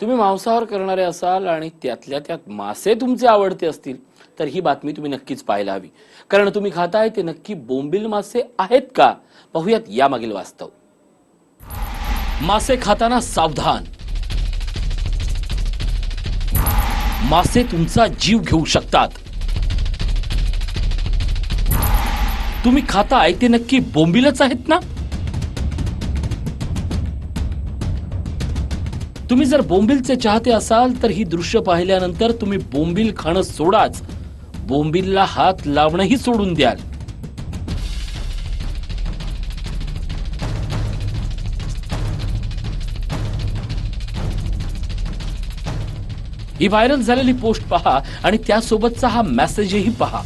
तुम्ही मांसाहार करणारे असाल आणि त्यातल्या त्यात मासे तुमचे आवडते असतील तर ही बातमी तुम्ही नक्कीच पाहायला हवी. कारण तुम्ही खाताय ते नक्की बोंबील मासे आहेत का? पाहूयात यामागील वास्तव. मासे खाताना सावधान. मासे तुमचा जीव घेऊ शकतात. तुम्ही खाताय ते नक्की बोंबीलच आहेत ना? तुम्ही जर बोंबिलचे चाहते असाल तर ही दृश्य पाहिल्यानंतर तुम्ही बोंबील खाणं सोडाच. बोंबिलला हात लावणंही सोडून द्याल. ही व्हायरल झालेली पोस्ट पहा आणि त्यासोबतचा हा मेसेजही पहा.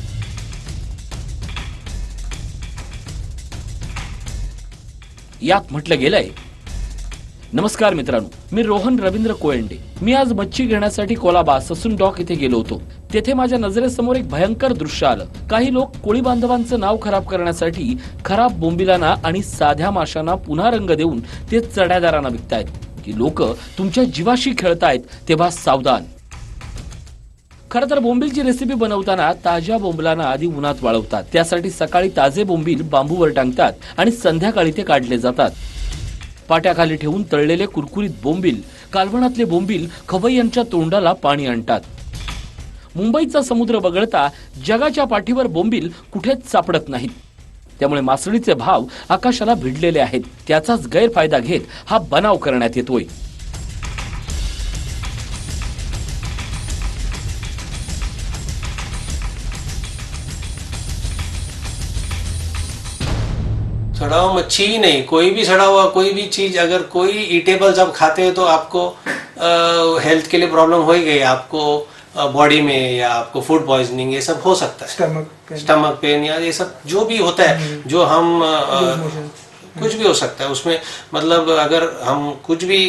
यात म्हटलं गेलंय नमस्कार मित्रांनो मी रोहन रवींद्र कोयंडे. मी आज मच्छी घेण्यासाठी कोलाबा ससून डॉक इथे गेलो होतो. तेथे माझ्या नजरेसमोर एक भयंकर दृश्य आलं. काही लोक कोळी बांधवांचं नाव खराब करण्यासाठी खराब बोंबिलांना आणि साध्या माशांना पुन्हा रंग देऊन ते चढ्यादारांना विकतायत. की लोक तुमच्या जीवाशी खेळतायत तेव्हा सावधान. खर तर बोंबीलची रेसिपी बनवताना ताज्या बोंबलांना आधी उन्हात वाळवतात. त्यासाठी सकाळी ताजे बोंबील बांबूवर टांगतात आणि संध्याकाळी ते काढले जातात. पाट्याखाली ठेवून तळलेले कुरकुरीत बोंबील कालवणातले बोंबील खवय्यांच्या तोंडाला पाणी आणतात. मुंबईचा समुद्र वगळता जगाच्या पाठीवर बोंबील कुठेच सापडत नाहीत. त्यामुळे मासळीचे भाव आकाशाला भिडलेले आहेत. त्याचाच गैरफायदा घेत हा बनाव करण्यात येतोय. सड़ा हुआ मच्छी ही नहीं कोई भी सड़ा हुआ कोई भी चीज़ अगर कोई ईटेबल जब खाते हो तो आपको हेल्थ के लिए प्रॉब्लम हो ही गई आपको बॉडी में या आपको फ़ूड पॉइजनिंग ये सब हो सकता है। स्टमक पेन स्टमक पेन या ये सब जो भी होता है जो हम कुछ भी हो सकता है उसमें मतलब अगर हम कुछ भी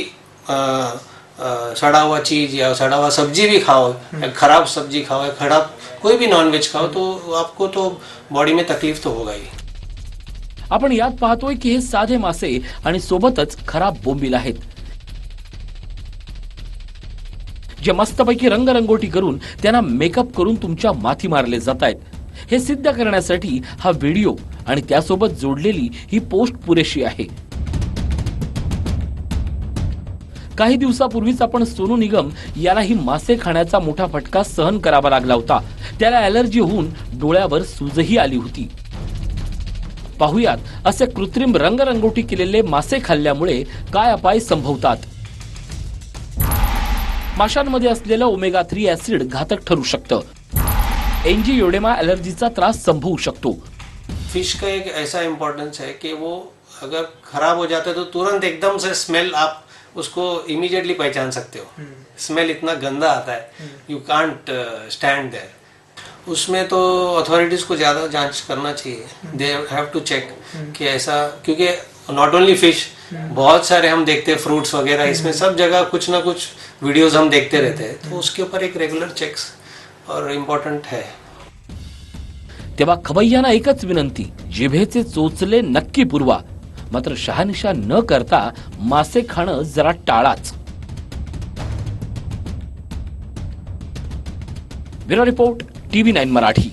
सड़ा हुआ चीज़ या सड़ा हुआ सब्ज़ी भी खाओ खराब सब्ज़ी खाओ या खराब कोई भी नॉनवेज खाओ तो आपको तो बॉडी में तकलीफ़ तो होगा ही। आपण यात पाहतोय की हे साधे मासे आणि सोबतच खराब बोंबील आहेत. जे मस्तपैकी रंगरंगोटी करून त्यांना मेकअप करून तुमच्या माथी मारले जात आहेत हे सिद्ध करण्यासाठी हा व्हिडिओ आणि त्यासोबत जोडलेली ही पोस्ट पुरेशी आहे. काही दिवसापूर्वीच आपण सोनू निगम यालाही मासे खाण्याचा मोठा फटका सहन करावा लागला होता. त्याला अलर्जी होऊन डोळ्यावर सूजही आली होती. पाहुयात. असे कृत्रिम रंगरंगोटी केलेले मासे खाल्ल्यामुळे काय अपाय संभवतात? माशांमध्ये असलेलं ओमेगा थ्री ऍसिड घातक ठरू शकतं. एनजीओडेमा अलर्जीचा त्रास संभवू शकतो. फिश का एक ऐसा इम्पोर्टेंस है कि वो अगर खराब हो जाता है तो तुरंत एकदम से स्मेल आप उसको इमीडिएटली पहचान सकते हो। स्मेल इतना गंदा आता है। यू कांट स्टैंड देयर उसमें तो अथॉरिटीज को ज़्यादा जांच करना चाहिए। दे हैव टू चेक कि ऐसा क्योंकि नॉट ओनली फिश बहुत सारे हम देखते हैं फ्रूट्स वगैरह इसमें सब जगह कुछ ना कुछ वीडियोस हम देखते रहते हैं। तो उसके ऊपर एक रेगुलर चेक्स और इम्पोर्टेंट है। तेव्हा खवय्यांना एकच विनंती जिभेचे चोचले नक्की पुरवा. मात्र शहानिशा न करता मासे खाणं जरा टाळाच. Bureau report. TV nine Marathi.